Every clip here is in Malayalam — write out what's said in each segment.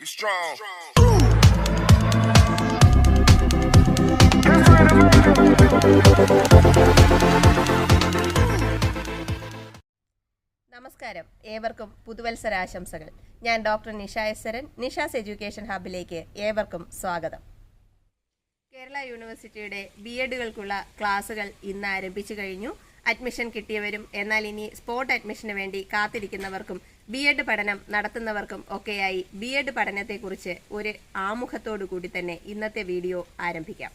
Be strong. നമസ്കാരം. ഏവർക്കും പുതുവത്സരാശംസകൾ. ഞാൻ ഡോക്ടർ നിഷ നിഷാസ് എഡ്യൂക്കേഷൻ ഹബിലേക്ക് ഏവർക്കും സ്വാഗതം. കേരള യൂണിവേഴ്സിറ്റിയുടെ ബി എഡുകൾക്കുള്ള ക്ലാസുകൾ ഇന്ന് ആരംഭിച്ചു കഴിഞ്ഞു. അഡ്മിഷൻ കിട്ടിയവരും എന്നാൽ ഇനി സ്പോട്ട് അഡ്മിഷന് വേണ്ടി കാത്തിരിക്കുന്നവർക്കും ബി എഡ് പഠനം നടത്തുന്നവർക്കും ഒക്കെയായി ബി എഡ് പഠനത്തെക്കുറിച്ച് ഒരു ആമുഖത്തോടു കൂടി തന്നെ ഇന്നത്തെ വീഡിയോ ആരംഭിക്കാം.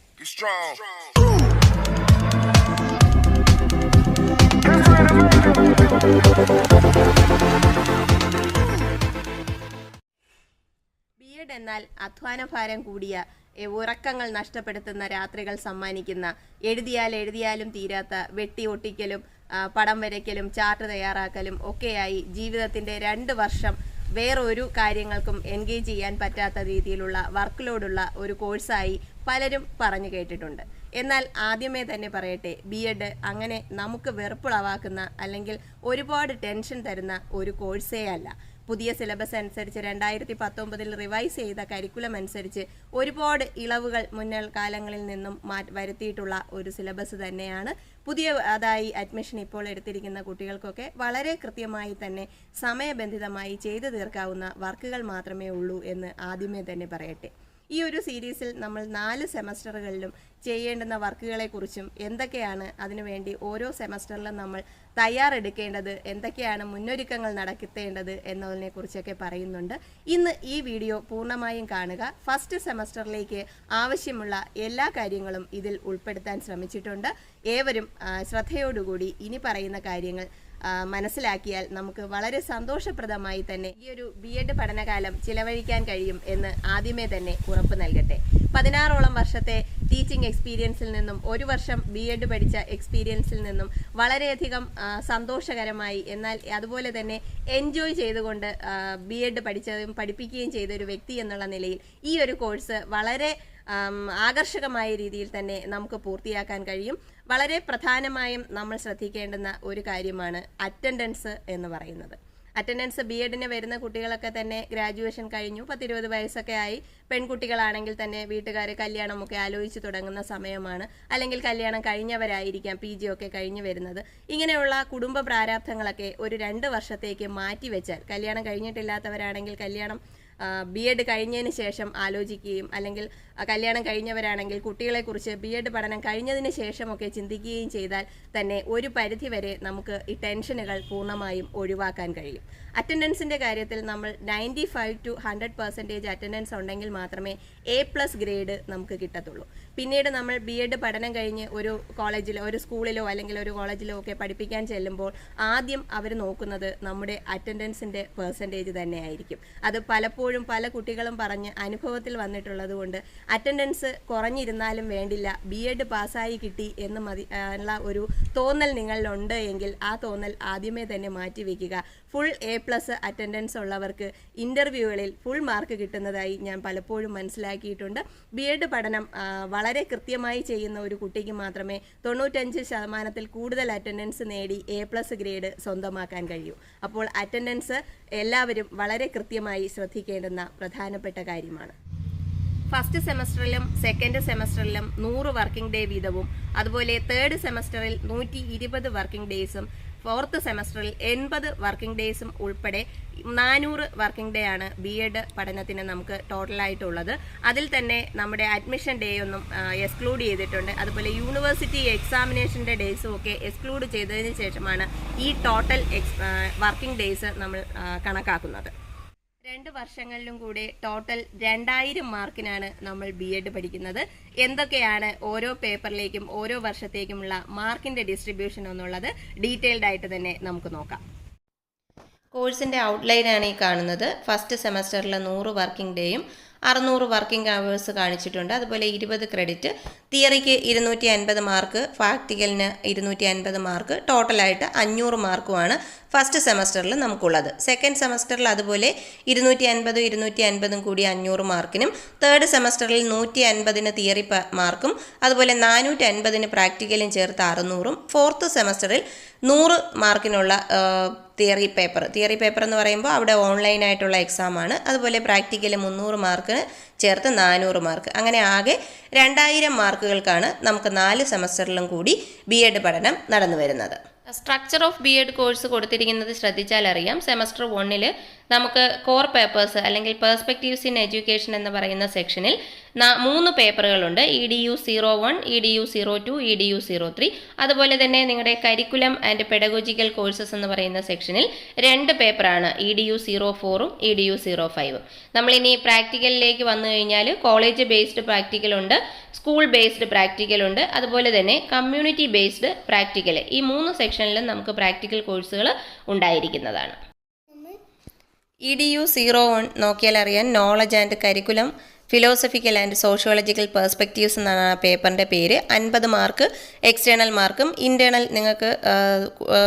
ബി എഡ് എന്നാൽ അധ്വാനഭാരം കൂടിയ ഉറക്കങ്ങൾ നഷ്ടപ്പെടുത്തുന്ന രാത്രികൾ സമ്മാനിക്കുന്ന എഴുതിയാൽ എഴുതിയാലും തീരാത്ത വെട്ടി ഒട്ടിക്കലും പടം വരയ്ക്കലും ചാർട്ട് തയ്യാറാക്കലും ഒക്കെയായി ജീവിതത്തിന്റെ രണ്ട് വർഷം വേറൊരു കാര്യങ്ങൾക്കും എൻഗേജ് ചെയ്യാൻ പറ്റാത്ത രീതിയിലുള്ള വർക്ക് ലോഡുള്ള ഒരു കോഴ്സായി പലരും പറഞ്ഞു കേട്ടിട്ടുണ്ട്. എന്നാൽ ആദ്യമേ തന്നെ പറയട്ടെ ബി എഡ് അങ്ങനെ നമുക്ക് വെറുപ്പുളവാക്കുന്ന അല്ലെങ്കിൽ ഒരുപാട് ടെൻഷൻ തരുന്ന ഒരു കോഴ്സേ അല്ല. പുതിയ സിലബസ് അനുസരിച്ച് രണ്ടായിരത്തി പത്തൊമ്പതിൽ റിവൈസ് ചെയ്ത കരിക്കുലം അനുസരിച്ച് ഒരുപാട് ഇളവുകൾ മുന്നൽ കാലങ്ങളിൽ നിന്നും വരുത്തിയിട്ടുള്ള ഒരു സിലബസ് തന്നെയാണ്. പുതിയ അതായി അഡ്മിഷൻ ഇപ്പോൾ എടുത്തിരിക്കുന്ന കുട്ടികൾക്കൊക്കെ വളരെ കൃത്യമായി തന്നെ സമയബന്ധിതമായി ചെയ്തു തീർക്കാവുന്ന വർക്കുകൾ മാത്രമേ ഉള്ളൂ എന്ന് ആദ്യമേ തന്നെ പറയട്ടെ. ഈ ഒരു സീരീസിൽ നമ്മൾ നാല് സെമസ്റ്ററുകളിലും ചെയ്യേണ്ടുന്ന വർക്കുകളെക്കുറിച്ചും എന്തൊക്കെയാണ് അതിനുവേണ്ടി ഓരോ സെമസ്റ്ററിലും നമ്മൾ തയ്യാറെടുക്കേണ്ടത് എന്തൊക്കെയാണ് മുന്നൊരുക്കങ്ങൾ നടത്തേണ്ടത് എന്നതിനെ കുറിച്ചൊക്കെ പറയുന്നുണ്ട്. ഇന്ന് ഈ വീഡിയോ പൂർണമായും കാണുക. ഫസ്റ്റ് സെമസ്റ്ററിലേക്ക് ആവശ്യമുള്ള എല്ലാ കാര്യങ്ങളും ഇതിൽ ഉൾപ്പെടുത്താൻ ശ്രമിച്ചിട്ടുണ്ട്. ഏവരും ശ്രദ്ധയോടുകൂടി ഇനി പറയുന്ന കാര്യങ്ങൾ മനസ്സിലാക്കിയാൽ നമുക്ക് വളരെ സന്തോഷപ്രദമായി തന്നെ ഈ ഒരു ബി എഡ് പഠനകാലം ചിലവഴിക്കാൻ കഴിയും എന്ന് ആദ്യമേ തന്നെ ഉറപ്പ് നൽകട്ടെ. പതിനാറോളം വർഷത്തെ ടീച്ചിങ് എക്സ്പീരിയൻസിൽ നിന്നും ഒരു വർഷം ബി എഡ് പഠിച്ച എക്സ്പീരിയൻസിൽ നിന്നും വളരെയധികം സന്തോഷകരമായി എന്നാൽ അതുപോലെ തന്നെ എൻജോയ് ചെയ്തുകൊണ്ട് ബി എഡ് പഠിച്ചതും പഠിപ്പിക്കുകയും ചെയ്ത ഒരു വ്യക്തി എന്നുള്ള നിലയിൽ ഈ ഒരു കോഴ്സ് വളരെ ആകർഷകമായ രീതിയിൽ തന്നെ നമുക്ക് പൂർത്തിയാക്കാൻ കഴിയും. വളരെ പ്രധാനമായും നമ്മൾ ശ്രദ്ധിക്കേണ്ടുന്ന ഒരു കാര്യമാണ് അറ്റൻഡൻസ് എന്ന് പറയുന്നത്. അറ്റൻഡൻസ് ബി എഡിന് വരുന്ന കുട്ടികളൊക്കെ തന്നെ ഗ്രാജുവേഷൻ കഴിഞ്ഞു പത്തിരുപത് വയസ്സൊക്കെ ആയി. പെൺകുട്ടികളാണെങ്കിൽ തന്നെ വീട്ടുകാർ കല്യാണമൊക്കെ ആലോചിച്ച് തുടങ്ങുന്ന സമയമാണ്. അല്ലെങ്കിൽ കല്യാണം കഴിഞ്ഞവരായിരിക്കാം പി ജി ഒക്കെ കഴിഞ്ഞു വരുന്നത്. ഇങ്ങനെയുള്ള കുടുംബ പ്രാരാബ്ധങ്ങളൊക്കെ ഒരു രണ്ട് വർഷത്തേക്ക് മാറ്റിവെച്ചാൽ കല്യാണം കഴിഞ്ഞിട്ടില്ലാത്തവരാണെങ്കിൽ കല്യാണം ബി എഡ് കഴിഞ്ഞതിന് ശേഷം ആലോചിക്കുകയും അല്ലെങ്കിൽ കല്യാണം കഴിഞ്ഞവരാണെങ്കിൽ കുട്ടികളെക്കുറിച്ച് ബി എഡ് പഠനം കഴിഞ്ഞതിന് ശേഷമൊക്കെ ചിന്തിക്കുകയും ചെയ്താൽ തന്നെ ഒരു പരിധിവരെ നമുക്ക് ഈ ടെൻഷനുകൾ പൂർണമായും ഒഴിവാക്കാൻ കഴിയും. അറ്റൻഡൻസിന്റെ കാര്യത്തിൽ നമ്മൾ ninety five to hundred percentage attendance ഉണ്ടെങ്കിൽ മാത്രമേ എ പ്ലസ് ഗ്രേഡ് നമുക്ക് കിട്ടത്തുള്ളൂ. പിന്നീട് നമ്മൾ ബി എഡ് പഠനം കഴിഞ്ഞ് ഒരു കോളേജിലോ ഒരു സ്കൂളിലോ അല്ലെങ്കിൽ ഒരു കോളേജിലോ ഒക്കെ പഠിപ്പിക്കാൻ ചെല്ലുമ്പോൾ ആദ്യം അവർ നോക്കുന്നത് നമ്മുടെ അറ്റൻഡൻസിന്റെ പെർസെന്റേജ് തന്നെയായിരിക്കും അത് പലപ്പോഴും പല കുട്ടികളും പറഞ്ഞ് അനുഭവത്തിൽ വന്നിട്ടുള്ളത് കൊണ്ട് അറ്റൻഡൻസ് കുറഞ്ഞിരുന്നാലും വേണ്ടില്ല ബി എഡ് പാസ്സായി കിട്ടി എന്ന് മതി ഉള്ള ഒരു തോന്നൽ നിങ്ങളിലുണ്ട് എങ്കിൽ ആ തോന്നൽ ആദ്യമേ തന്നെ മാറ്റിവെക്കുക ഫുൾ എ പ്ലസ് അറ്റൻഡൻസ് ഉള്ളവർക്ക് ഇന്റർവ്യൂകളിൽ ഫുൾ മാർക്ക് കിട്ടുന്നതായി ഞാൻ പലപ്പോഴും മനസ്സിലാക്കിയിട്ടുണ്ട്. ബി എഡ് പഠനം വളരെ കൃത്യമായി ചെയ്യുന്ന ഒരു കുട്ടിക്ക് മാത്രമേ തൊണ്ണൂറ്റഞ്ച് ശതമാനത്തിൽ കൂടുതൽ അറ്റൻഡൻസ് നേടി എ പ്ലസ് ഗ്രേഡ് സ്വന്തമാക്കാൻ കഴിയൂ. അപ്പോൾ അറ്റൻഡൻസ് എല്ലാവരും വളരെ കൃത്യമായി ശ്രദ്ധിക്കേണ്ടുന്ന പ്രധാനപ്പെട്ട കാര്യമാണ്. ഫസ്റ്റ് സെമസ്റ്ററിലും സെക്കൻഡ് സെമസ്റ്ററിലും നൂറ് വർക്കിംഗ് ഡേ വീതവും അതുപോലെ തേർഡ് സെമസ്റ്ററിൽ നൂറ്റി ഇരുപത് വർക്കിംഗ് ഡേയ്സും ഫോർത്ത് സെമസ്റ്ററിൽ എൺപത് വർക്കിംഗ് ഡേയ്സും ഉൾപ്പെടെ നാനൂറ് വർക്കിംഗ് ഡേ ആണ് ബി എഡ് പഠനത്തിന് നമുക്ക് ടോട്ടലായിട്ടുള്ളത് അതിൽ തന്നെ നമ്മുടെ അഡ്മിഷൻ ഡേ ഒന്നും എക്സ്ക്ലൂഡ് ചെയ്തിട്ടുണ്ട്. അതുപോലെ യൂണിവേഴ്സിറ്റി എക്സാമിനേഷന്റെ ഡേയ്സും ഒക്കെ എക്സ്ക്ലൂഡ് ചെയ്തതിന് ശേഷമാണ് ഈ ടോട്ടൽ വർക്കിംഗ് ഡേയ്സ് നമ്മൾ കണക്കാക്കുന്നത്. രണ്ട് വർഷങ്ങളിലും കൂടെ ടോട്ടൽ രണ്ടായിരം മാർക്കിനാണ് നമ്മൾ ബി എഡ് പഠിക്കുന്നത്. എന്തൊക്കെയാണ് ഓരോ പേപ്പറിലേക്കും ഓരോ വർഷത്തേക്കുമുള്ള മാർക്കിന്റെ ഡിസ്ട്രിബ്യൂഷൻ എന്നുള്ളത് ഡീറ്റെയിൽഡ് ആയിട്ട് തന്നെ നമുക്ക് നോക്കാം. കോഴ്സിന്റെ ഔട്ട്ലൈൻ ആണ് ഈ കാണുന്നത്. ഫസ്റ്റ് സെമസ്റ്ററിൽ നൂറ് വർക്കിംഗ് ഡേയും അറുന്നൂറ് വർക്കിംഗ് അവേഴ്സ് കാണിച്ചിട്ടുണ്ട്. അതുപോലെ ഇരുപത് ക്രെഡിറ്റ് തിയറിക്ക് ഇരുന്നൂറ്റി അൻപത് മാർക്ക് പ്രാക്ടിക്കലിന് ഇരുന്നൂറ്റി അൻപത് മാർക്ക് ടോട്ടലായിട്ട് അഞ്ഞൂറ് മാർക്കുമാണ് ഫസ്റ്റ് സെമസ്റ്ററിൽ നമുക്കുള്ളത്. സെക്കൻഡ് സെമസ്റ്ററിൽ അതുപോലെ ഇരുന്നൂറ്റി അൻപതും ഇരുന്നൂറ്റി അൻപതും കൂടി അഞ്ഞൂറ് മാർക്കിനും തേർഡ് സെമസ്റ്ററിൽ നൂറ്റി അൻപതിന് തിയറി മാർക്കും അതുപോലെ നാനൂറ്റി അൻപതിന് പ്രാക്ടിക്കലും ചേർത്ത് അറുന്നൂറും. ഫോർത്ത് സെമസ്റ്ററിൽ നൂറ് മാർക്കിനുള്ള തിയറി പേപ്പർ തിയറി പേപ്പർ എന്ന് പറയുമ്പോൾ അവിടെ ഓൺലൈനായിട്ടുള്ള എക്സാമാണ് അതുപോലെ പ്രാക്ടിക്കൽ മുന്നൂറ് മാർക്കിന് ചേർത്ത് നാനൂറ് മാർക്ക്. അങ്ങനെ ആകെ രണ്ടായിരം മാർക്കുകൾക്കാണ് നമുക്ക് നാല് സെമസ്റ്ററിലും കൂടി ബി എഡ് പഠനം നടന്നു വരുന്നത്. Structure of B Ed course കൊടുത്തിരിക്കുന്നത് ശ്രദ്ധിച്ചാൽ അറിയാം സെമസ്റ്റർ വണ്ണിൽ നമുക്ക് കോർ പേപ്പേഴ്സ് അല്ലെങ്കിൽ പേഴ്സ്പെക്റ്റീവ്സ് ഇൻ എഡ്യൂക്കേഷൻ എന്ന് പറയുന്ന സെക്ഷനിൽ മൂന്ന് പേപ്പറുകളുണ്ട് E D U zero one E D U zero two E D U zero three അതുപോലെ തന്നെ നിങ്ങളുടെ കരിക്കുലം ആൻഡ് പെഡഗോജിക്കൽ കോഴ്സസ് എന്ന് പറയുന്ന സെക്ഷനിൽ രണ്ട് പേപ്പറാണ് ഇ ഡി യു സീറോ ഫോറും ഇ ഡി യു സീറോ ഫൈവും നമ്മളിനി പ്രാക്ടിക്കലിലേക്ക് വന്നു കഴിഞ്ഞാൽ കോളേജ് ബേസ്ഡ് പ്രാക്ടിക്കൽ ഉണ്ട്. സ്കൂൾ ബേസ്ഡ് പ്രാക്ടിക്കൽ ഉണ്ട്. അതുപോലെ തന്നെ കമ്മ്യൂണിറ്റി ബേസ്ഡ് പ്രാക്ടിക്കൽ ഈ മൂന്ന് സെക്ഷനിലും നമുക്ക് പ്രാക്ടിക്കൽ കോഴ്സുകൾ ഉണ്ടായിരിക്കുന്നതാണ്. E D U zero one നോക്കിയാൽ അറിയാൻ knowledge and curriculum philosophical and sociological perspectives എന്നാണ് ആ പേപ്പറിന്റെ പേര്. അൻപത് മാർക്ക് എക്സ്റ്റേണൽ മാർക്കും ഇന്റേണൽ നിങ്ങൾക്ക്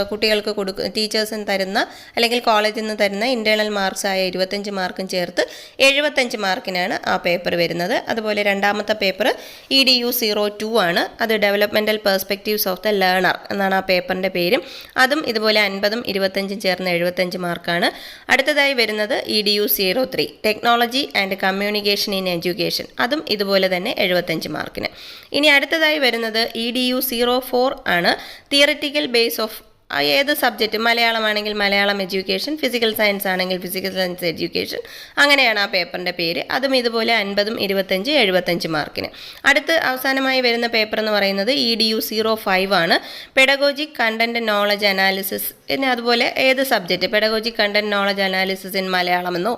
കുട്ടികൾക്ക് കൊടുക്ക ടീച്ചേഴ്സിന് തരുന്ന അല്ലെങ്കിൽ കോളേജിൽ നിന്ന് തരുന്ന ഇന്റേണൽ മാർക്സ് ആയ ഇരുപത്തഞ്ച് മാർക്കും ചേർത്ത് എഴുപത്തഞ്ച് മാർക്കിനാണ് ആ പേപ്പർ വരുന്നത്. അതുപോലെ രണ്ടാമത്തെ paper E D U zero two ആണ്. അത് developmental perspectives of the learner എന്നാണ് ആ പേപ്പറിന്റെ പേരും. അതും ഇതുപോലെ അൻപതും ഇരുപത്തഞ്ചും ചേർന്ന് എഴുപത്തഞ്ച് മാർക്കാണ് അടുത്തതായി വരുന്നത് E D U zero three technology and communication in education അതും ഇതുപോലെ തന്നെ എഴുപത്തഞ്ച് മാർക്കിന് ഇനി അടുത്തതായി വരുന്നത് E D U zero four ആണ്. തിയററ്റിക്കൽ ബേസ് ഓഫ് ഏത് സബ്ജക്റ്റ് മലയാളമാണെങ്കിൽ മലയാളം എഡ്യൂക്കേഷൻ ഫിസിക്കൽ സയൻസ് ആണെങ്കിൽ ഫിസിക്കൽ സയൻസ് എഡ്യൂക്കേഷൻ അങ്ങനെയാണ് ആ പേപ്പറിന്റെ പേര്. അതും ഇതുപോലെ അൻപതും ഇരുപത്തഞ്ച് എഴുപത്തഞ്ച് മാർക്കിന് അടുത്ത് അവസാനമായി വരുന്ന പേപ്പർ എന്ന് പറയുന്നത് E D U zero five ആണ്. പെഡഗോജിക് കണ്ടന്റ് നോളജ് അനാലിസിസ് പിന്നെ അതുപോലെ ഏത് subject pedagogic content knowledge analysis in Malayalam എന്നോ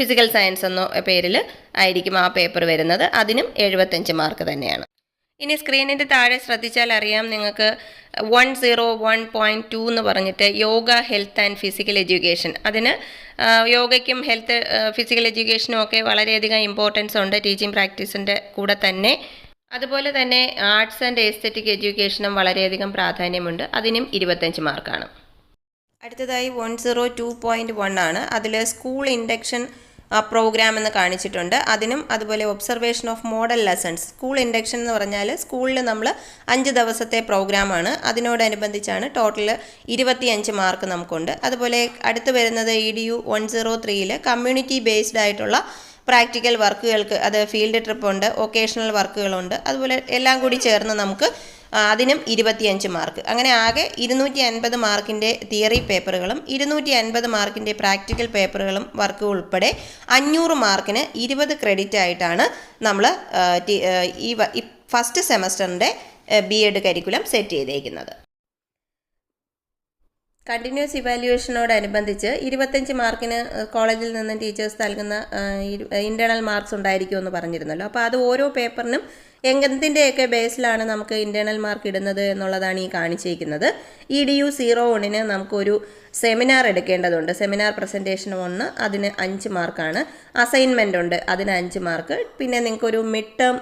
ഫിസിക്കൽ സയൻസ് എന്നോ പേരിൽ ആയിരിക്കും ആ പേപ്പർ വരുന്നത്. അതിനും എഴുപത്തഞ്ച് മാർക്ക് തന്നെയാണ്. ഇനി സ്ക്രീനിന്റെ താഴെ ശ്രദ്ധിച്ചാൽ അറിയാം നിങ്ങൾക്ക് one zero one point two എന്ന് പറഞ്ഞിട്ട് yoga health and physical education അതിന് യോഗയ്ക്കും ഹെൽത്ത് ഫിസിക്കൽ എഡ്യൂക്കേഷനും ഒക്കെ വളരെയധികം ഇമ്പോർട്ടൻസ് ഉണ്ട് ടീച്ചിങ് പ്രാക്ടീസിന്റെ കൂടെ തന്നെ. അതുപോലെ തന്നെ ആർട്സ് ആൻഡ് എസ്തെറ്റിക് എഡ്യൂക്കേഷനും വളരെയധികം പ്രാധാന്യമുണ്ട്. അതിനും ഇരുപത്തഞ്ച് മാർക്കാണ് അടുത്തതായി one zero two point one ആണ്. അതിൽ സ്കൂൾ ഇൻഡക്ഷൻ പ്രോഗ്രാം എന്ന് കാണിച്ചിട്ടുണ്ട്. അതിനും അതുപോലെ observation of model lessons school induction എന്ന് പറഞ്ഞാൽ സ്കൂളിൽ നമ്മൾ അഞ്ച് ദിവസത്തെ പ്രോഗ്രാമാണ് അതിനോടനുബന്ധിച്ചാണ് ടോട്ടൽ ഇരുപത്തിയഞ്ച് മാർക്ക് നമുക്കുണ്ട്. അതുപോലെ അടുത്ത് വരുന്നത് E D U one zero ത്രീയിൽ കമ്മ്യൂണിറ്റി ബേസ്ഡ് ആയിട്ടുള്ള പ്രാക്ടിക്കൽ വർക്കുകൾക്ക് അത് ഫീൽഡ് ട്രിപ്പ് ഉണ്ട് വൊക്കേഷണൽ വർക്കുകളുണ്ട് അതുപോലെ എല്ലാം കൂടി ചേർന്ന് നമുക്ക് ആ, അതിനും ഇരുപത്തിയഞ്ച് മാർക്ക് അങ്ങനെ ആകെ ഇരുന്നൂറ്റി അൻപത് മാർക്കിന്റെ തിയറി പേപ്പറുകളും ഇരുന്നൂറ്റി അൻപത് മാർക്കിന്റെ പ്രാക്ടിക്കൽ പേപ്പറുകളും വർക്ക് ഉൾപ്പെടെ അഞ്ഞൂറ് മാർക്കിന് ഇരുപത് ക്രെഡിറ്റ് ആയിട്ടാണ് നമ്മൾ ഈ ഫസ്റ്റ് സെമസ്റ്ററിന്റെ ബി എഡ് കരിക്കുലം സെറ്റ് ചെയ്തേക്കുന്നത്. കണ്ടിന്യൂസ് ഇവാലുവേഷനോടനുബന്ധിച്ച് ഇരുപത്തഞ്ച് മാർക്കിന് കോളേജിൽ നിന്ന് ടീച്ചേഴ്സ് നൽകുന്ന ഇന്റേർണൽ മാർക്സ് ഉണ്ടായിരിക്കുമെന്ന് പറഞ്ഞിരുന്നല്ലോ. അപ്പോൾ അത് ഓരോ പേപ്പറിനും എന്തിന്റെയൊക്കെ ബേസിലാണ് നമുക്ക് ഇന്റേർണൽ മാർക്ക് ഇടുന്നത് എന്നുള്ളതാണ് ഈ കാണിച്ചിരിക്കുന്നത്. ഇ ഡി യു സീറോ വണ്ണിന് നമുക്കൊരു സെമിനാർ എടുക്കേണ്ടതുണ്ട്. സെമിനാർ പ്രസന്റേഷൻ ഒന്ന് അതിന് അഞ്ച് മാർക്കാണ് അസൈൻമെന്റ് ഉണ്ട് അതിന് അഞ്ച് മാർക്ക് പിന്നെ നിങ്ങൾക്കൊരു മിഡ് ടേം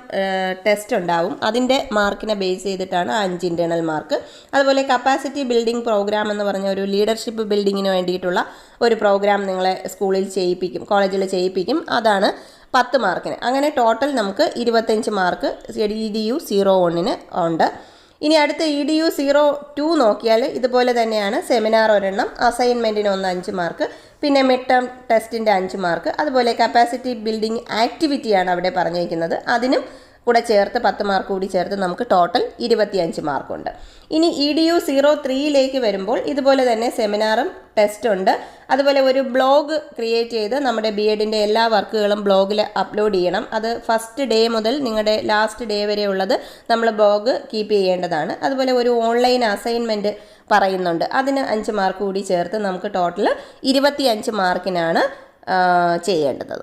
ടെസ്റ്റ് ഉണ്ടാവും. അതിന്റെ മാർക്കിനെ ബേസ് ചെയ്തിട്ടാണ് അഞ്ച് ഇന്റേർണൽ മാർക്ക് അതുപോലെ കപ്പാസിറ്റി ബിൽഡിംഗ് പ്രോഗ്രാം എന്ന് പറഞ്ഞ ഒരു ലീഡർഷിപ്പ് ബിൽഡിങ്ങിന് വേണ്ടിയിട്ടുള്ള ഒരു പ്രോഗ്രാം നിങ്ങളെ സ്കൂളിൽ ചെയ്യിപ്പിക്കും കോളേജിൽ ചെയ്യിപ്പിക്കും. അതാണ് പത്ത് മാർക്കിന്. അങ്ങനെ ടോട്ടൽ നമുക്ക് ഇരുപത്തഞ്ച് mark E D U zero വണ്ണിന് ഉണ്ട്. ഇനി അടുത്ത E D U zero two നോക്കിയാൽ ഇതുപോലെ തന്നെയാണ് സെമിനാർ ഒരെണ്ണം അസൈൻമെന്റിന് ഒന്ന് അഞ്ച് മാർക്ക് പിന്നെ മിഡ് ടേം ടെസ്റ്റിന്റെ അഞ്ച് മാർക്ക്. അതുപോലെ കപ്പാസിറ്റി ബിൽഡിംഗ് ആക്ടിവിറ്റിയാണ് അവിടെ പറഞ്ഞിരിക്കുന്നത്. അതിനും കൂടെ ചേർത്ത് പത്ത് മാർക്ക് കൂടി ചേർത്ത് നമുക്ക് ടോട്ടൽ ഇരുപത്തിയഞ്ച് മാർക്കുണ്ട് ഇനി ഇ ഡി യു സീറോ ത്രീയിലേക്ക് വരുമ്പോൾ ഇതുപോലെ തന്നെ സെമിനാറും ടെസ്റ്റ് ഉണ്ട്. അതുപോലെ ഒരു ബ്ലോഗ് ക്രിയേറ്റ് ചെയ്ത് നമ്മുടെ ബി എഡിന്റെ എല്ലാ വർക്കുകളും ബ്ലോഗിൽ അപ്ലോഡ് ചെയ്യണം. അത് ഫസ്റ്റ് ഡേ മുതൽ നിങ്ങളുടെ ലാസ്റ്റ് ഡേ വരെ ഉള്ളത് നമ്മൾ ബ്ലോഗ് കീപ്പ് ചെയ്യേണ്ടതാണ്. അതുപോലെ ഒരു ഓൺലൈൻ അസൈൻമെന്റ് പറയുന്നുണ്ട്. അതിന് അഞ്ച് മാർക്ക് കൂടി ചേർത്ത് നമുക്ക് ടോട്ടൽ ഇരുപത്തി അഞ്ച് മാർക്കിനാണ് ചെയ്യേണ്ടത്.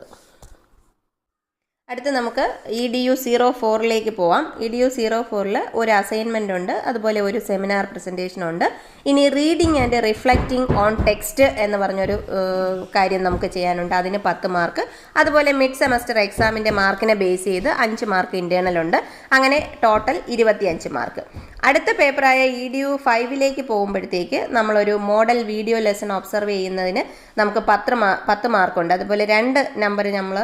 അടുത്ത് നമുക്ക് ഇ ഡി യു സീറോ ഫോറിലേക്ക് പോവാം. ഇ ഡി യു സീറോ ഫോറിൽ ഒരു അസൈൻമെന്റ് ഉണ്ട്. അതുപോലെ ഒരു സെമിനാർ പ്രസന്റേഷൻ ഉണ്ട്. ഇനി reading and reflecting on text എന്ന് പറഞ്ഞൊരു കാര്യം നമുക്ക് ചെയ്യാനുണ്ട്. അതിന് പത്ത് മാർക്ക് അതുപോലെ മിഡ് സെമസ്റ്റർ എക്സാമിന്റെ മാർക്കിനെ ബേസ് ചെയ്ത് അഞ്ച് മാർക്ക് ഇന്റേർണൽ ഉണ്ട്. അങ്ങനെ ടോട്ടൽ ഇരുപത്തിയഞ്ച് മാർക്ക് അടുത്ത പേപ്പറായ ഇ ഡി യു ഫൈവിലേക്ക് പോകുമ്പോഴത്തേക്ക് നമ്മളൊരു മോഡൽ വീഡിയോ ലെസൺ ഒബ്സർവ് ചെയ്യുന്നതിന് നമുക്ക് പത്ത് പത്ത് മാർക്കുണ്ട്. അതുപോലെ രണ്ട് നമ്പർ നമ്മൾ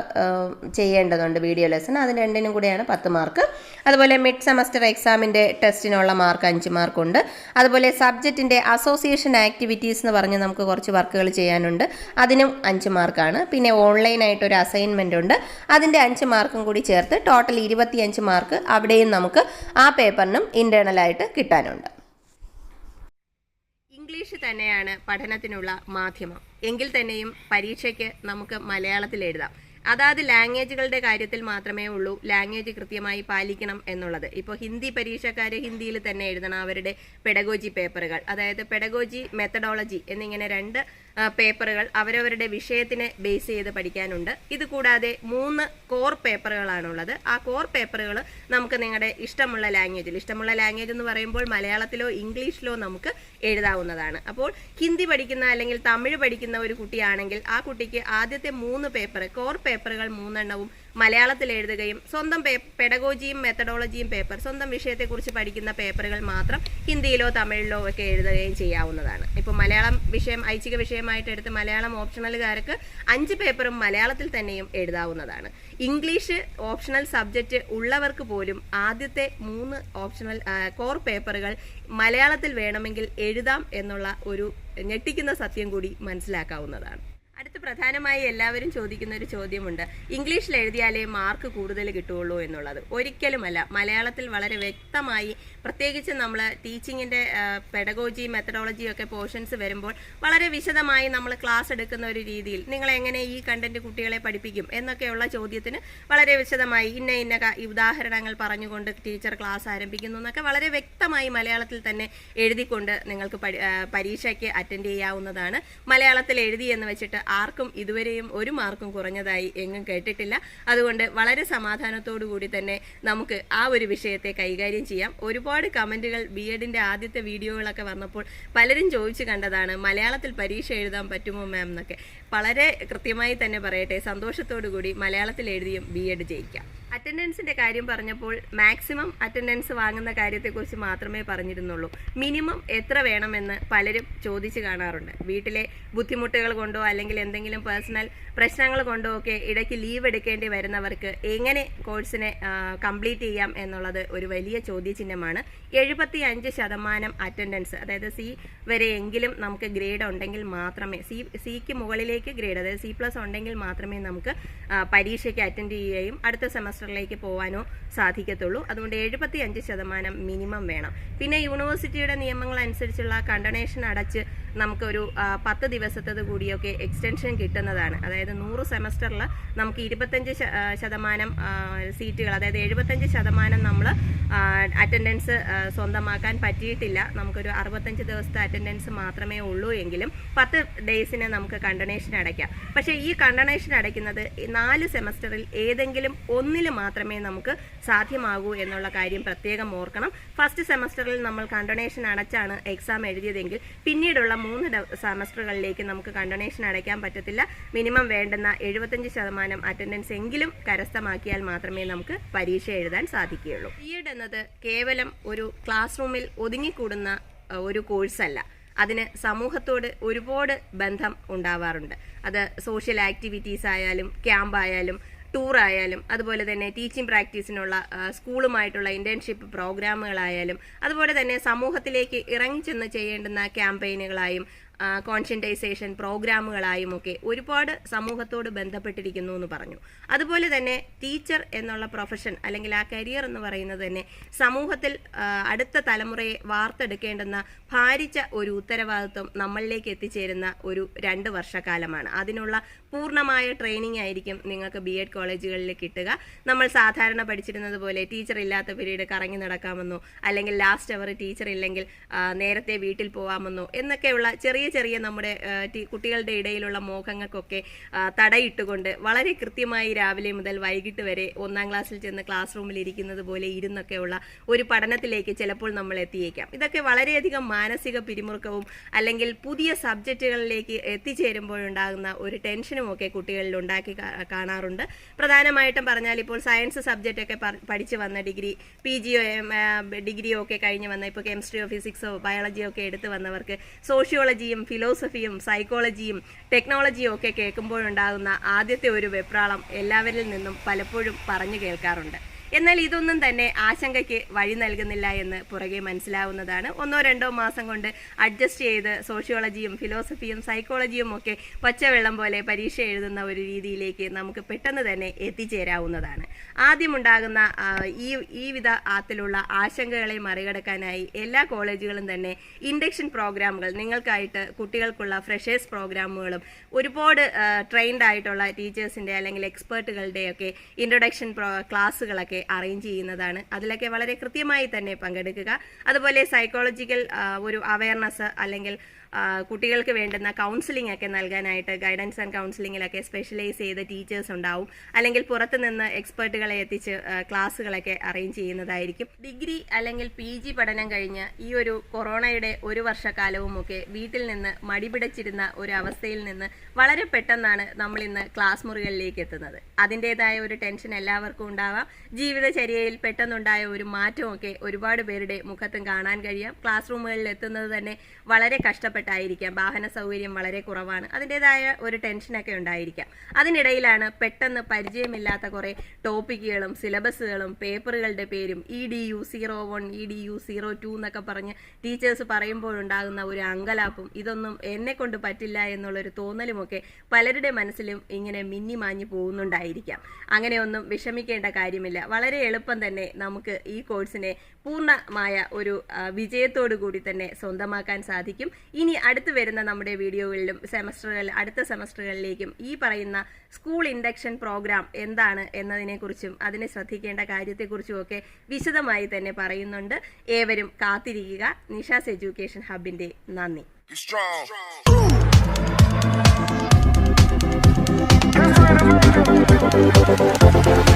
ചെയ്യേണ്ടതുണ്ട് വീഡിയോ ലെസൺ. അതിന് രണ്ടിനും കൂടെയാണ് പത്ത് മാർക്ക്. അതുപോലെ മിഡ് സെമസ്റ്റർ എക്സാമിന്റെ ടെസ്റ്റിനുള്ള മാർക്ക് അഞ്ച് മാർക്കുണ്ട്. അതുപോലെ സബ്ജക്റ്റിന്റെ അസോസിയേഷൻ ആക്ടിവിറ്റീസ് എന്ന് പറഞ്ഞ് നമുക്ക് കുറച്ച് വർക്കുകൾ ചെയ്യാനുണ്ട്. അതിനും അഞ്ച് മാർക്കാണ്. പിന്നെ ഓൺലൈനായിട്ട് ഒരു അസൈൻമെന്റ് ഉണ്ട്. അതിന്റെ അഞ്ച് മാർക്കും കൂടി ചേർത്ത് ടോട്ടൽ ഇരുപത്തിയഞ്ച് മാർക്ക് അവിടെയും നമുക്ക് ആ പേപ്പറിനും ഇന്റേർണലായിട്ട് കിട്ടാനുണ്ട്. ഇംഗ്ലീഷ് തന്നെയാണ് പഠനത്തിനുള്ള മാധ്യമം. എങ്കിൽ തന്നെയും പരീക്ഷയ്ക്ക് നമുക്ക് മലയാളത്തിൽ എഴുതാം. അതാത് ലാംഗ്വേജുകളുടെ കാര്യത്തിൽ മാത്രമേ ഉള്ളൂ ലാംഗ്വേജ് കൃത്യമായി പാലിക്കണം എന്നുള്ളത്. ഇപ്പോൾ ഹിന്ദി പരീക്ഷക്കാർ ഹിന്ദിയിൽ തന്നെ എഴുതണം അവരുടെ പെഡഗോജി പേപ്പറുകൾ അതായത് പെഡഗോജി മെത്തഡോളജി എന്നിങ്ങനെ രണ്ട് പേപ്പറുകൾ അവരവരുടെ വിഷയത്തിനെ ബേസ് ചെയ്ത് പഠിക്കാനുണ്ട്. ഇത് കൂടാതെ മൂന്ന് കോർ പേപ്പറുകളാണുള്ളത്. ആ കോർ പേപ്പറുകൾ നമുക്ക് നിങ്ങളുടെ ഇഷ്ടമുള്ള ലാംഗ്വേജിൽ ഇഷ്ടമുള്ള ലാംഗ്വേജ് എന്ന് പറയുമ്പോൾ മലയാളത്തിലോ ഇംഗ്ലീഷിലോ നമുക്ക് എഴുതാവുന്നതാണ്. അപ്പോൾ ഹിന്ദി പഠിക്കുന്ന അല്ലെങ്കിൽ തമിഴ് പഠിക്കുന്ന ഒരു കുട്ടിയാണെങ്കിൽ ആ കുട്ടിക്ക് ആദ്യത്തെ മൂന്ന് പേപ്പർ കോർ പേപ്പറുകൾ മൂന്നെണ്ണവും മലയാളത്തിൽ എഴുതുകയും സ്വന്തം പെഡഗോജിയും മെത്തഡോളജിയും പേപ്പർ സ്വന്തം വിഷയത്തെക്കുറിച്ച് പഠിക്കുന്ന പേപ്പറുകൾ മാത്രം ഹിന്ദിയിലോ തമിഴിലോ ഒക്കെ എഴുതുകയും ചെയ്യാവുന്നതാണ്. ഇപ്പോൾ മലയാളം വിഷയം ഐച്ഛിക വിഷയമായിട്ട് എടുത്ത് മലയാളം ഓപ്ഷണലുകാർക്ക് അഞ്ച് പേപ്പറും മലയാളത്തിൽ തന്നെയും എഴുതാവുന്നതാണ്. ഇംഗ്ലീഷ് ഓപ്ഷണൽ സബ്ജക്റ്റ് ഉള്ളവർക്ക് പോലും ആദ്യത്തെ മൂന്ന് ഓപ്ഷണൽ കോർ പേപ്പറുകൾ മലയാളത്തിൽ വേണമെങ്കിൽ എഴുതാം എന്നുള്ള ഒരു ഞെട്ടിക്കുന്ന സത്യം കൂടി മനസ്സിലാക്കാവുന്നതാണ്. പ്രധാനമായി എല്ലാവരും ചോദിക്കുന്ന ഒരു ചോദ്യമുണ്ട്. ഇംഗ്ലീഷിൽ എഴുതിയാലേ മാർക്ക് കൂടുതൽ കിട്ടുകയുള്ളൂ എന്നുള്ളത്. ഒരിക്കലുമല്ല. മലയാളത്തിൽ വളരെ വ്യക്തമായി പ്രത്യേകിച്ച് നമ്മൾ ടീച്ചിങ്ങിന്റെ പെഡഗോജി മെത്തഡോളജി ഒക്കെ പോർഷൻസ് വരുമ്പോൾ വളരെ വിശദമായി നമ്മൾ ക്ലാസ് എടുക്കുന്ന ഒരു രീതിയിൽ നിങ്ങൾ എങ്ങനെ ഈ കണ്ടന്റ് കുട്ടികളെ പഠിപ്പിക്കും എന്നൊക്കെയുള്ള ചോദ്യത്തിന് വളരെ വിശദമായി ഇന്ന ഇന്ന ഉദാഹരണങ്ങൾ പറഞ്ഞുകൊണ്ട് ടീച്ചർ ക്ലാസ് ആരംഭിക്കുന്നു എന്നൊക്കെ വളരെ വ്യക്തമായി മലയാളത്തിൽ തന്നെ എഴുതിക്കൊണ്ട് നിങ്ങൾക്ക് പരീക്ഷയ്ക്ക് അറ്റൻഡ് ചെയ്യാവുന്നതാണ്. മലയാളത്തിൽ എഴുതി എന്ന് വെച്ചിട്ട് ആർക്കും ഇതുവരെയും ഒരു മാർക്കും കുറഞ്ഞതായി എങ്ങും കേട്ടിട്ടില്ല. അതുകൊണ്ട് വളരെ സമാധാനത്തോടു കൂടി തന്നെ നമുക്ക് ആ ഒരു വിഷയത്തെ കൈകാര്യം ചെയ്യാം. ഒരുപാട് കമന്റുകൾ ബി എഡിന്റെ ആദ്യത്തെ വീഡിയോകളൊക്കെ വന്നപ്പോൾ പലരും ചോദിച്ചു കണ്ടതാണ് മലയാളത്തിൽ പരീക്ഷ എഴുതാൻ പറ്റുമോ മാം എന്നൊക്കെ. വളരെ കൃത്യമായി തന്നെ പറയട്ടെ സന്തോഷത്തോടു കൂടി മലയാളത്തിൽ എഴുതിയും ബി എഡ് ജയിക്കാം. അറ്റൻഡൻസിന്റെ കാര്യം പറഞ്ഞപ്പോൾ മാക്സിമം അറ്റൻഡൻസ് വാങ്ങുന്ന കാര്യത്തെക്കുറിച്ച് മാത്രമേ പറഞ്ഞിരുന്നുള്ളൂ. മിനിമം എത്ര വേണമെന്ന് പലരും ചോദിച്ചു കാണാറുണ്ട്. വീട്ടിലെ ബുദ്ധിമുട്ടുകൾ കൊണ്ടോ അല്ലെങ്കിൽ എന്തെങ്കിലും പേഴ്സണൽ പ്രശ്നങ്ങൾ കൊണ്ടോ ഒക്കെ ഇടയ്ക്ക് ലീവ് എടുക്കേണ്ടി വരുന്നവർക്ക് എങ്ങനെ കോഴ്സിനെ കംപ്ലീറ്റ് ചെയ്യാം എന്നുള്ളത് ഒരു വലിയ ചോദ്യചിഹ്നമാണ്. എഴുപത്തി അഞ്ച് ശതമാനം അറ്റൻഡൻസ് അതായത് സി വരെയെങ്കിലും നമുക്ക് ഗ്രേഡ് ഉണ്ടെങ്കിൽ മാത്രമേ സി സിക്ക് മുകളിലേക്ക് ഗ്രേഡ് അതായത് സി പ്ലസ് ഉണ്ടെങ്കിൽ മാത്രമേ നമുക്ക് പരീക്ഷയ്ക്ക് അറ്റൻഡ് ചെയ്യുകയും അടുത്ത സെമസ്റ്ററിലേക്ക് പോകാനോ സാധിക്കത്തുള്ളൂ. അതുകൊണ്ട് എഴുപത്തി അഞ്ച് ശതമാനം മിനിമം വേണം. പിന്നെ യൂണിവേഴ്സിറ്റിയുടെ നിയമങ്ങൾ അനുസരിച്ചുള്ള കണ്ടണേഷൻ അടച്ച് നമുക്കൊരു പത്ത് ദിവസത്തത് കൂടിയൊക്കെ എക്സ്റ്റൻഷൻ കിട്ടുന്നതാണ്. അതായത് നൂറ് സെമസ്റ്ററിൽ നമുക്ക് ഇരുപത്തഞ്ച് ശതമാനം സീറ്റുകൾ അതായത് എഴുപത്തഞ്ച് ശതമാനം നമ്മൾ അറ്റൻഡൻസ് സ്വന്തമാക്കാൻ പറ്റിയിട്ടില്ല. നമുക്കൊരു അറുപത്തഞ്ച് ദിവസത്തെ അറ്റൻഡൻസ് മാത്രമേ ഉള്ളൂ എങ്കിലും പത്ത് ഡേയ്സിന് നമുക്ക് കണ്ടണേഷൻ അടയ്ക്കാം. പക്ഷേ ഈ കണ്ടണേഷൻ അടയ്ക്കുന്നത് നാല് സെമസ്റ്ററിൽ ഏതെങ്കിലും ഒന്നിൽ മാത്രമേ നമുക്ക് സാധ്യമാകൂ എന്നുള്ള കാര്യം പ്രത്യേകം ഓർക്കണം. ഫസ്റ്റ് സെമസ്റ്ററിൽ നമ്മൾ കണ്ടണേഷൻ അടച്ചാണ് എക്സാം എഴുതിയതെങ്കിൽ പിന്നീടുള്ള മൂന്ന് സെമസ്റ്ററുകളിലേക്ക് നമുക്ക് കണ്ടണേഷൻ അടയ്ക്കാൻ പറ്റത്തില്ല. മിനിമം വേണ്ടുന്ന എഴുപത്തഞ്ച് ശതമാനം അറ്റൻഡൻസ് എങ്കിലും കരസ്ഥമാക്കിയാൽ മാത്രമേ നമുക്ക് പരീക്ഷ എഴുതാൻ സാധിക്കുകയുള്ളൂ. ബി എന്നത് കേവലം ഒരു ക്ലാസ് റൂമിൽ ഒതുങ്ങിക്കൂടുന്ന ഒരു കോഴ്സല്ല അതിന് സമൂഹത്തോട് ഒരുപാട് ബന്ധം ഉണ്ടാവാറുണ്ട്. അത് സോഷ്യൽ ആക്ടിവിറ്റീസ് ആയാലും ക്യാമ്പായാലും ടൂർ ആയാലും അതുപോലെ തന്നെ ടീച്ചിങ് പ്രാക്ടീസിനുള്ള സ്കൂളുമായിട്ടുള്ള ഇന്റേൺഷിപ്പ് പ്രോഗ്രാമുകളായാലും അതുപോലെ തന്നെ സമൂഹത്തിലേക്ക് ഇറങ്ങിച്ചെന്ന് ചെയ്യേണ്ടുന്ന ക്യാമ്പയിനുകളായും കോൺഷ്യന്റൈസേഷൻ പ്രോഗ്രാമുകളായും ഒക്കെ ഒരുപാട് സമൂഹത്തോട് ബന്ധപ്പെട്ടിരിക്കുന്നു എന്ന് പറഞ്ഞു. അതുപോലെ തന്നെ ടീച്ചർ എന്നുള്ള പ്രൊഫഷൻ അല്ലെങ്കിൽ ആ കരിയർ എന്ന് പറയുന്നത് തന്നെ സമൂഹത്തിൽ അടുത്ത തലമുറയെ വാർത്തെടുക്കേണ്ടെന്ന ഭാരിച്ച ഒരു ഉത്തരവാദിത്വം നമ്മളിലേക്ക് എത്തിച്ചേരുന്ന ഒരു രണ്ട് വർഷക്കാലമാണ്. അതിനുള്ള പൂർണമായ ട്രെയിനിങ് ആയിരിക്കും നിങ്ങൾക്ക് ബി എഡ് കോളേജുകളിൽ കിട്ടുക. നമ്മൾ സാധാരണ പഠിച്ചിരുന്നത് പോലെ ടീച്ചർ ഇല്ലാത്ത പീരീഡ് കറങ്ങി നടക്കാമെന്നോ അല്ലെങ്കിൽ ലാസ്റ്റ് അവർ ടീച്ചർ ഇല്ലെങ്കിൽ നേരത്തെ വീട്ടിൽ പോകാമെന്നോ എന്നൊക്കെയുള്ള ചെറിയ ചെറിയ നമ്മുടെ കുട്ടികളുടെ ഇടയിലുള്ള മോഹങ്ങൾക്കൊക്കെ തടയിട്ടുകൊണ്ട് വളരെ കൃത്യമായി രാവിലെ മുതൽ വൈകിട്ട് വരെ ഒന്നാം ക്ലാസ്സിൽ ചെന്ന് ക്ലാസ് റൂമിൽ ഇരിക്കുന്നത് പോലെ ഇരുന്നൊക്കെയുള്ള ഒരു പഠനത്തിലേക്ക് ചിലപ്പോൾ നമ്മൾ എത്തിയേക്കാം. ഇതൊക്കെ വളരെയധികം മാനസിക പിരിമുറുക്കവും അല്ലെങ്കിൽ പുതിയ സബ്ജക്റ്റുകളിലേക്ക് എത്തിച്ചേരുമ്പോഴുണ്ടാകുന്ന ഒരു ടെൻഷനും ഒക്കെ കുട്ടികളിൽ ഉണ്ടാക്കി കാണാറുണ്ട്. പ്രധാനമായിട്ടും പറഞ്ഞാൽ ഇപ്പോൾ സയൻസ് സബ്ജക്റ്റ് ഒക്കെ പഠിച്ചു വന്ന ഡിഗ്രി പി ജിയോ ഡിഗ്രിയോ ഒക്കെ കഴിഞ്ഞ് വന്ന ഇപ്പോൾ കെമിസ്ട്രിയോ ഫിസിക്സോ ബയോളജിയോ ഒക്കെ എടുത്തു വന്നവർക്ക് സോഷ്യോളജിയും ഫിലോസഫിയും സൈക്കോളജിയും ടെക്നോളജിയും ഒക്കെ കേൾക്കുമ്പോഴുണ്ടാകുന്ന ആദ്യത്തെ ഒരു വെപ്രാളം എല്ലാവരിൽ നിന്നും പലപ്പോഴും പറഞ്ഞു കേൾക്കാറുണ്ട്. എന്നാൽ ഇതൊന്നും തന്നെ ആശങ്കയ്ക്ക് വഴി നൽകുന്നില്ല എന്ന് പുറകെ മനസ്സിലാവുന്നതാണ്. ഒന്നോ രണ്ടോ മാസം കൊണ്ട് അഡ്ജസ്റ്റ് ചെയ്ത് സോഷ്യോളജിയും ഫിലോസഫിയും സൈക്കോളജിയും ഒക്കെ പച്ചവെള്ളം പോലെ പരീക്ഷ എഴുതുന്ന ഒരു രീതിയിലേക്ക് നമുക്ക് പെട്ടെന്ന് തന്നെ എത്തിച്ചേരാവുന്നതാണ്. ആദ്യമുണ്ടാകുന്ന ഈ ഈ വിധ ആത്തിലുള്ള ആശങ്കകളെ മറികടക്കാനായി എല്ലാ കോളേജുകളും തന്നെ ഇൻഡക്ഷൻ പ്രോഗ്രാമുകൾ നിങ്ങൾക്കായിട്ട് കുട്ടികൾക്കുള്ള ഫ്രഷേഴ്സ് പ്രോഗ്രാമുകളും ഒരുപാട് ട്രെയിൻഡ് ആയിട്ടുള്ള ടീച്ചേഴ്സിന്റെ അല്ലെങ്കിൽ എക്സ്പേർട്ടുകളുടെയൊക്കെ ഇൻട്രൊഡക്ഷൻ ക്ലാസ്സുകളൊക്കെ അറേഞ്ച് ചെയ്യുന്നതാണ്. അതിലൊക്കെ വളരെ കൃത്യമായി തന്നെ പങ്കെടുക്കുക. അതുപോലെ സൈക്കോളജിക്കൽ ഒരു അവയർനെസ് അല്ലെങ്കിൽ കുട്ടികൾക്ക് വേണ്ടുന്ന കൗൺസിലിംഗ് ഒക്കെ നൽകാനായിട്ട് ഗൈഡൻസ് ആൻഡ് കൗൺസിലിങ്ങിലൊക്കെ സ്പെഷ്യലൈസ് ചെയ്ത ടീച്ചേഴ്സ് ഉണ്ടാവും. അല്ലെങ്കിൽ പുറത്തു നിന്ന് എക്സ്പേർട്ടുകളെ എത്തിച്ച് ക്ലാസ്സുകളൊക്കെ അറേഞ്ച് ചെയ്യുന്നതായിരിക്കും. ഡിഗ്രി അല്ലെങ്കിൽ പി ജി പഠനം കഴിഞ്ഞ് ഈ ഒരു കൊറോണയുടെ ഒരു വർഷക്കാലവും ഒക്കെ വീട്ടിൽ നിന്ന് മടിപിടച്ചിരുന്ന ഒരു അവസ്ഥയിൽ നിന്ന് വളരെ പെട്ടെന്നാണ് നമ്മൾ ഇന്ന് ക്ലാസ് മുറികളിലേക്ക് എത്തുന്നത്. അതിന്റെതായ ഒരു ടെൻഷൻ എല്ലാവർക്കും ഉണ്ടാവാം. ജീവിതചര്യയിൽ പെട്ടെന്നുണ്ടായ ഒരു മാറ്റമൊക്കെ ഒരുപാട് പേരുടെ മുഖത്തും കാണാൻ കഴിയാം. ക്ലാസ് റൂമുകളിൽ എത്തുന്നത് തന്നെ വളരെ കഷ്ടപ്പെട്ടായിരിക്കാം വാഹന സൗകര്യം വളരെ കുറവാണ്. അതിന്റെതായ ഒരു ടെൻഷനൊക്കെ ഉണ്ടായിരിക്കാം. അതിനിടയിലാണ് പെട്ടെന്ന് പരിചയമില്ലാത്ത കുറേ ടോപ്പിക്കുകളും സിലബസുകളും പേപ്പറുകളുടെ പേരും E D U zero one E D U zero two എന്നൊക്കെ പറഞ്ഞ് ടീച്ചേഴ്സ് പറയുമ്പോഴുണ്ടാകുന്ന ഒരു അങ്കലാപ്പും ഇതൊന്നും എന്നെ കൊണ്ട് പറ്റില്ല എന്നുള്ളൊരു തോന്നലുമൊക്കെ പലരുടെ മനസ്സിലും ഇങ്ങനെ മിന്നി മാഞ്ഞു പോകുന്നുണ്ടായിരിക്കാം. അങ്ങനെയൊന്നും വിഷമിക്കേണ്ട കാര്യമില്ല. വളരെ എളുപ്പം തന്നെ നമുക്ക് ഈ കോഴ്സിനെ പൂർണമായ ഒരു വിജയത്തോടു കൂടി തന്നെ സ്വന്തമാക്കാൻ സാധിക്കും. ഇനി അടുത്ത് വരുന്ന നമ്മുടെ വീഡിയോകളിലും സെമസ്റ്ററുകളിൽ അടുത്ത സെമസ്റ്ററുകളിലേക്കും ഈ പറയുന്ന സ്കൂൾ ഇൻഡക്ഷൻ പ്രോഗ്രാം എന്താണ് എന്നതിനെക്കുറിച്ചും അതിനെ ശ്രദ്ധിക്കേണ്ട കാര്യത്തെക്കുറിച്ചും ഒക്കെ വിശദമായി തന്നെ പറയുന്നുണ്ട്. ഏവരും കാത്തിരിക്കുക. നിഷാസ് എഡ്യൂക്കേഷൻ ഹബിന്റെ നന്ദി. You. Thank